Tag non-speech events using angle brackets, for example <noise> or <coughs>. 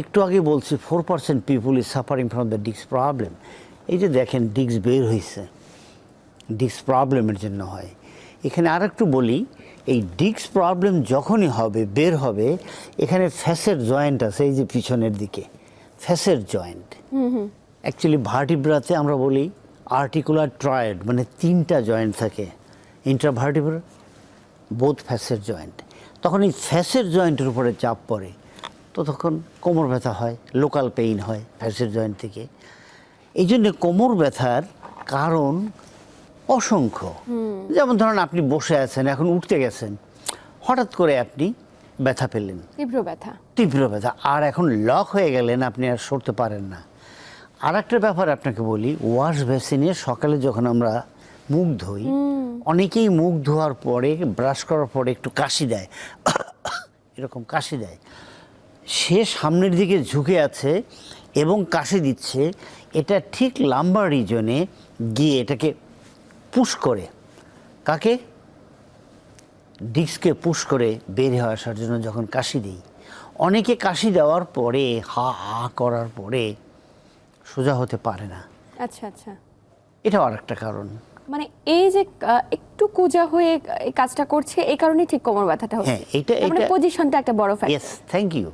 একটু আগে বলছি four percent people is suffering from the disc problem এই যে দেখেন ডিস্ক বের হয়েছে ডিস্ক প্রবলেমের জন্য হয়। এখানে আর একটু বলি এই ডিস্ক প্রবলেম যখনই হবে বের হবে এখানে ফ্যাসের জয়েন্ট আছে এই যে পিছনের দিকে। ফ্যাসের জয়েন্ট অ্যাকচুয়ালি ভার্টিব্রাতে আমরা বলি আর্টিকুলার ট্রয়েড মানে তিনটা জয়েন্ট থাকে। ইন্ট্রাভার্টিব্রা বোধ ফ্যাসের জয়েন্ট তখন এই ফ্যাসের জয়েন্টের উপরে চাপ পড়ে। তো তখন কোমর ব্যথা হয় লোকাল পেইন হয় ফ্যাসের জয়েন্ট থেকে। এই জন্যে কোমর ব্যথার কারণ অসংখ্য। যেমন ধরুন আপনি বসে আছেন এখন উঠতে গেছেন হঠাৎ করে আপনি ব্যথা পেলেন। তীব্র ব্যথা। তীব্র ব্যথা। আর এখন লক হয়ে গেলেন আপনি আর সরতে পারেন না। আর একটা ব্যাপার আপনাকে বলি ওয়াশ বেসিনে সকালে যখন আমরা মুখ ধুই অনেকেই মুখ ধোয়ার পরে ব্রাশ করার পরে একটু কাশি দেয়। <coughs> এরকম কাশি দেয়। সে সামনের দিকে ঝুঁকে আছে এবং কাশি দিচ্ছে। এটা ঠিক লাম্বার রিজনে গিয়ে এটাকে পুশ করে। কাকে? ডিস্ককে পুশ করে বের হয়ে আসার জন্য যখন কাশি দিই। অনেকে কাশি দেওয়ার পরে হা হা করার পরে সোজা হতে পারে না। আচ্ছা আচ্ছা। এটাও আরেকটা কারণ। মানে এই যে একটু কুজা হয়ে এই কাজটা করছে এই কারণে ঠিক কোমর ব্যথাটা হচ্ছে। হ্যাঁ, এটা- মানে এটা- পজিশনটা একটা বড় ফ্যাক্টর ইয়েস থ্যাংক ইউ